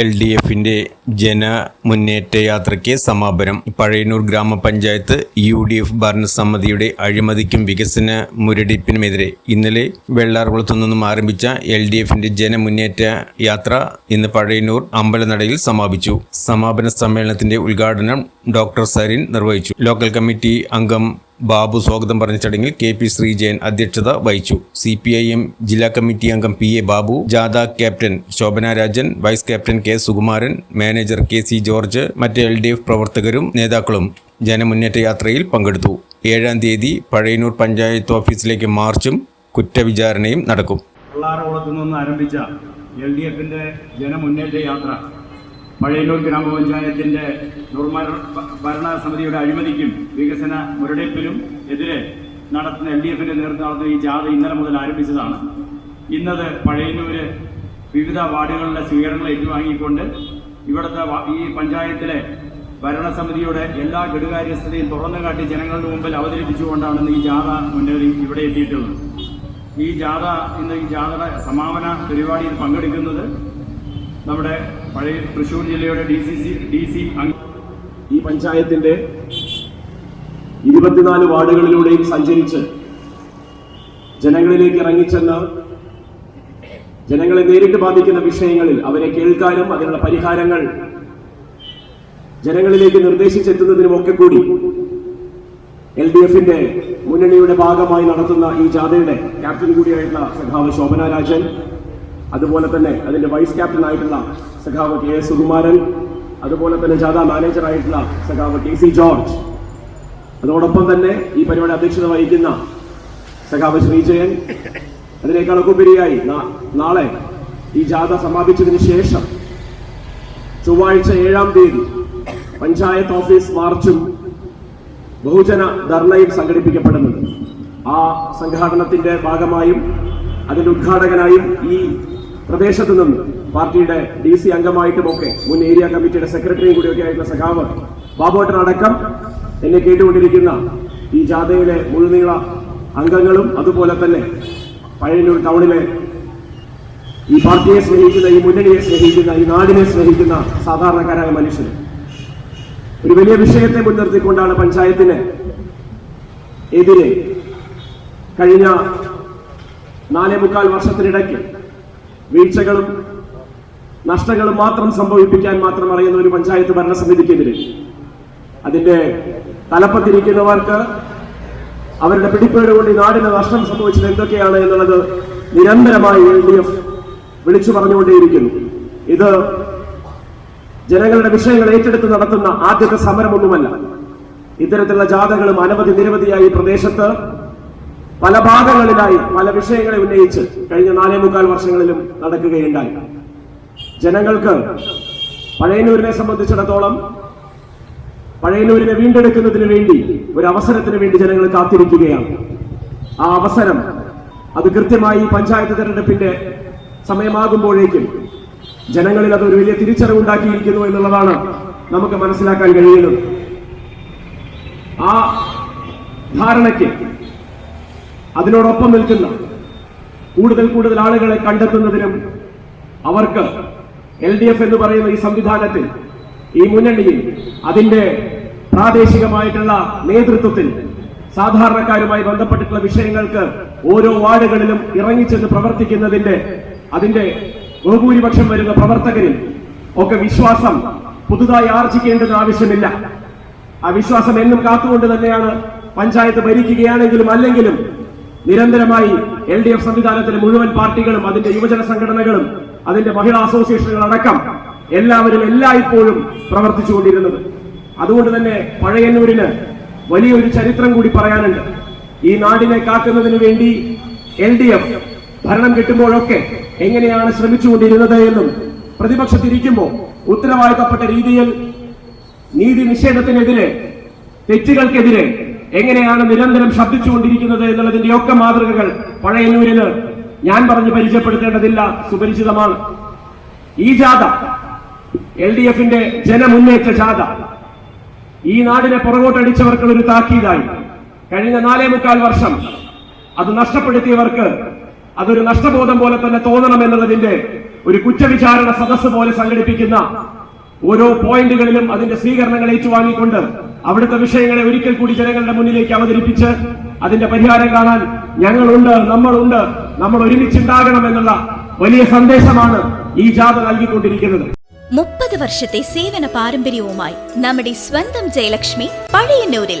L D എഫിന്റെ ജനമുന്നേറ്റ യാത്രയ്ക്ക് സമാപനം. പഴയന്നൂർ ഗ്രാമപഞ്ചായത്ത് യു ഡി എഫ് ഭരണസമിതിയുടെ അഴിമതിക്കും വികസന മുരടിപ്പിനുമെതിരെ ഇന്നലെ വെള്ളാർകുളത്തു നിന്നും ആരംഭിച്ച എൽ ഡി എഫിന്റെ ജനമുന്നേറ്റ യാത്ര ഇന്ന് പഴയന്നൂർ അമ്പലനടയിൽ സമാപിച്ചു. സമാപന സമ്മേളനത്തിന്റെ ഉദ്ഘാടനം ഡോക്ടർ സരിൻ നിർവഹിച്ചു. ലോക്കൽ കമ്മിറ്റി അംഗം ബാബു സ്വാഗതം പറഞ്ഞ ചടങ്ങിൽ കെ പി ശ്രീജയൻ അധ്യക്ഷത വഹിച്ചു. സി പി ഐ എം ജില്ലാ കമ്മിറ്റി അംഗം പി എ ബാബു ജാഥ captain Shobhana Rajan vice captain K Sukumaran manager K C George മറ്റ് എൽ ഡി എഫ് പ്രവർത്തകരും നേതാക്കളും ജനമുന്നേറ്റ യാത്രയിൽ പങ്കെടുത്തു. ഏഴാം തീയതി പഴയനൂർ പഞ്ചായത്ത് ഓഫീസിലേക്ക് മാർച്ചും കുറ്റവിചാരണയും നടക്കും. ആരംഭിച്ച എൽ ഡി എഫിന്റെ ജനമുന്നേറ്റ യാത്ര പഴയന്നൂർ ഗ്രാമപഞ്ചായത്തിന്റെ ദുർമര ഭരണസമിതിയുടെ അഴിമതിക്കും വികസന മുരടിപ്പിനും എതിരെ നടത്തുന്ന എൽ ഡി എഫിന്റെ നേതൃത്വം ഈ ജാഥ ഇന്നലെ മുതൽ ആരംഭിച്ചതാണ്. ഇന്നത് പഴയന്നൂര് വിവിധ വാർഡുകളിലെ സ്വീകരണങ്ങൾ ഏറ്റുവാങ്ങിക്കൊണ്ട് ഇവിടുത്തെ ഈ പഞ്ചായത്തിലെ ഭരണസമിതിയുടെ എല്ലാ കെടുകാര്യസ്ഥതയും തുറന്നു കാട്ടി ജനങ്ങളുടെ മുമ്പിൽ അവതരിപ്പിച്ചുകൊണ്ടാണ് ഈ ജാഥ മുന്നേറി ഇവിടെ എത്തിയിട്ടുള്ളത്. ഈ ജാഥ ഇന്ന് ഈ ജാഥയുടെ സമാപന പരിപാടിയിൽ പങ്കെടുക്കുന്നത് നമ്മുടെ പഴയ തൃശ്ശൂർ ജില്ലയുടെ D C C D C ഈ പഞ്ചായത്തിന്റെ ഇരുപത്തിനാല് വാർഡുകളിലൂടെയും സഞ്ചരിച്ച് ജനങ്ങളിലേക്ക് ഇറങ്ങിച്ചെന്ന് ജനങ്ങളെ നേരിട്ട് ബാധിക്കുന്ന വിഷയങ്ങളിൽ അവരെ കേൾക്കാനും അതിനുള്ള പരിഹാരങ്ങൾ ജനങ്ങളിലേക്ക് നിർദ്ദേശിച്ചെത്തുന്നതിനും ഒക്കെ കൂടി എൽ ഡി എഫിന്റെ മുന്നണിയുടെ ഭാഗമായി നടത്തുന്ന ഈ ജാഥയുടെ ക്യാപ്റ്റൻ കൂടിയായിട്ടുള്ള സഖാവ് ശോഭന രാജൻ അതുപോലെ തന്നെ അതിന്റെ വൈസ് ക്യാപ്റ്റൻ ആയിട്ടുള്ള സഖാവ് കെ എസ് സുകുമാരൻ അതുപോലെ തന്നെ ജാഥ മാനേജറായിട്ടുള്ള സഖാവ് കെ സി ജോർജ്. അതോടൊപ്പം തന്നെ ഈ പരിപാടി അധ്യക്ഷത വഹിക്കുന്ന സഖാവ് ശ്രീജയൻ. അതിനേക്കാളൊക്കെ ഉപരിയായി നാളെ ഈ ജാഥ സമാപിച്ചതിന് ശേഷം ചൊവ്വാഴ്ച ഏഴാം തീയതി പഞ്ചായത്ത് ഓഫീസ് മാർച്ചും ബഹുജന ധർണയും സംഘടിപ്പിക്കപ്പെടുന്നുണ്ട് ആ സംഘാടനത്തിന്റെ ഭാഗമായും അതിന്റെ ഉദ്ഘാടകനായും ഈ പ്രദേശത്ത് നിന്ന് പാർട്ടിയുടെ ഡി സി അംഗമായിട്ടുമൊക്കെ മുൻ ഏരിയ കമ്മിറ്റിയുടെ സെക്രട്ടറിയും കൂടിയൊക്കെ ആയിട്ടുള്ള സഖാവ് ബാബോട്ടൻ അടക്കം എന്നെ കേട്ടുകൊണ്ടിരിക്കുന്ന ഈ ജാഥയിലെ മുഴുനീള അംഗങ്ങളും അതുപോലെ തന്നെ പഴയന്നൂർ ടൗണിലെ ഈ പാർട്ടിയെ സ്നേഹിക്കുന്ന ഈ മുന്നണിയെ സ്നേഹിക്കുന്ന ഈ നാടിനെ സ്നേഹിക്കുന്ന സാധാരണക്കാരായ മനുഷ്യർ. ഒരു വലിയ വിഷയത്തെ മുൻനിർത്തിക്കൊണ്ടാണ് പഞ്ചായത്തിന് എതിരെ കഴിഞ്ഞ നാലേ മുക്കാൽ വർഷത്തിനിടയ്ക്ക് വീഴ്ചകളും നഷ്ടങ്ങളും മാത്രം സംഭവിപ്പിക്കാൻ മാത്രം അറിയുന്ന ഒരു പഞ്ചായത്ത് ഭരണസമിതിക്കെതിരെ അതിന്റെ തലപ്പത്തിരിക്കുന്നവർക്ക് അവരുടെ പിടിപ്പേട് കൊണ്ട് ഈ നാടിന് നഷ്ടം സംഭവിച്ചത് എന്തൊക്കെയാണ് എന്നുള്ളത് നിരന്തരമായി എൽ ഡി എഫ് വിളിച്ചു പറഞ്ഞുകൊണ്ടേയിരിക്കുന്നു. ഇത് ജനങ്ങളുടെ വിഷയങ്ങൾ ഏറ്റെടുത്ത് നടത്തുന്ന ആദ്യത്തെ സമരമൊന്നുമല്ല. ഇത്തരത്തിലുള്ള ജാഥകളും അനവധി നിരവധിയായി പ്രദേശത്ത് പല ഭാഗങ്ങളിലായി പല വിഷയങ്ങളെ ഉന്നയിച്ച് കഴിഞ്ഞ നാലേ മുക്കാൽ വർഷങ്ങളിലും നടക്കുകയുണ്ടായി. ജനങ്ങൾക്ക് പഴയന്നൂരിനെ സംബന്ധിച്ചിടത്തോളം പഴയന്നൂരിനെ വീണ്ടെടുക്കുന്നതിന് വേണ്ടി ഒരു അവസരത്തിന് വേണ്ടി ജനങ്ങൾ കാത്തിരിക്കുകയാണ്. ആ അവസരം അത് കൃത്യമായി പഞ്ചായത്ത് തെരഞ്ഞെടുപ്പിന്റെ സമയമാകുമ്പോഴേക്കും ജനങ്ങളിൽ അത് ഒരു വലിയ തിരിച്ചറിവുണ്ടാക്കിയിരിക്കുന്നു എന്നുള്ളതാണ് നമുക്ക് മനസ്സിലാക്കാൻ കഴിയുന്നത്. ആ ധാരണയ്ക്ക് അതിനോടൊപ്പം നിൽക്കുന്ന കൂടുതൽ കൂടുതൽ ആളുകളെ കണ്ടെത്തുന്നതിനും അവർക്ക് എൽ ഡി എഫ് എന്ന് പറയുന്ന ഈ സംവിധാനത്തിൽ ഈ മുന്നണിയിൽ അതിന്റെ പ്രാദേശികമായിട്ടുള്ള നേതൃത്വത്തിൽ സാധാരണക്കാരുമായി ബന്ധപ്പെട്ടിട്ടുള്ള വിഷയങ്ങൾക്ക് ഓരോ വാർഡുകളിലും ഇറങ്ങിച്ചെന്ന് പ്രവർത്തിക്കുന്നതിന്റെ അതിന്റെ ബഹുഭൂരിപക്ഷം വരുന്ന പ്രവർത്തകരിൽ ഒക്കെ വിശ്വാസം പുതുതായി ആർജിക്കേണ്ടത് ആവശ്യമില്ല. ആ വിശ്വാസം എന്നും കാത്തുകൊണ്ട് തന്നെയാണ് പഞ്ചായത്ത് ഭരിക്കുകയാണെങ്കിലും അല്ലെങ്കിലും നിരന്തരമായി എൽ ഡി എഫ് സംവിധാനത്തിലെ മുഴുവൻ പാർട്ടികളും അതിന്റെ യുവജന സംഘടനകളും അതിന്റെ മഹിളാ അസോസിയേഷനുകൾ അടക്കം എല്ലാവരും എല്ലായ്പ്പോഴും പ്രവർത്തിച്ചുകൊണ്ടിരുന്നത്. അതുകൊണ്ട് തന്നെ പഴയന്നൂരിന് വലിയൊരു ചരിത്രം കൂടി പറയാനുണ്ട്. ഈ നാടിനെ കാക്കുന്നതിന് വേണ്ടി എൽ ഡി എഫ് ഭരണം കിട്ടുമ്പോഴൊക്കെ എങ്ങനെയാണ് ശ്രമിച്ചുകൊണ്ടിരുന്നത് എന്നും പ്രതിപക്ഷത്തിരിക്കുമ്പോൾ ഉത്തരവാദിത്തപ്പെട്ട രീതിയിൽ നീതി നിഷേധത്തിനെതിരെ തെറ്റുകൾക്കെതിരെ എങ്ങനെയാണ് നിരന്തരം ശബ്ദിച്ചുകൊണ്ടിരിക്കുന്നത് എന്നുള്ളതിന്റെ ഒക്കെ മാതൃകകൾ പഴയന്നൂരിന് ഞാൻ പറഞ്ഞ് പരിചയപ്പെടുത്തേണ്ടതില്ല സുപരിചിതമാണ്. ഈ ജാഥ എൽ ഡി എഫിന്റെ ജനമുന്നേറ്റ ജാഥ ഈ നാടിനെ പുറകോട്ടടിച്ചവർക്ക് ഒരു താക്കീതായി. കഴിഞ്ഞ നാലേ മുക്കാൽ വർഷം അത് നഷ്ടപ്പെടുത്തിയവർക്ക് അതൊരു നഷ്ടബോധം പോലെ തന്നെ തോന്നണം എന്നുള്ളതിന്റെ ഒരു കുറ്റവിചാരണ സദസ് പോലെ സംഘടിപ്പിക്കുന്ന ഓരോ പോയിന്റുകളിലും അതിന്റെ സ്വീകരണങ്ങൾ ഏറ്റുവാങ്ങിക്കൊണ്ട് അവിടുത്തെ വിഷയങ്ങളെ ഒരിക്കൽ കൂടി ജനങ്ങളുടെ മുന്നിലേക്ക് അവതരിപ്പിച്ച് അതിന്റെ പരിഹാരം കാണാൻ ഞങ്ങളുണ്ട് നമ്മളുണ്ട് നമ്മൾ ഒരുമിച്ചുണ്ടാകണം എന്നുള്ള വലിയ സന്ദേശമാണ് ഈ ജാഥ നൽകിക്കൊണ്ടിരിക്കുന്നത്. മുപ്പത് വർഷത്തെ സേവന പാരമ്പര്യവുമായി നമ്മുടെ സ്വന്തം ജയലക്ഷ്മി പഴയന്നൂരിൽ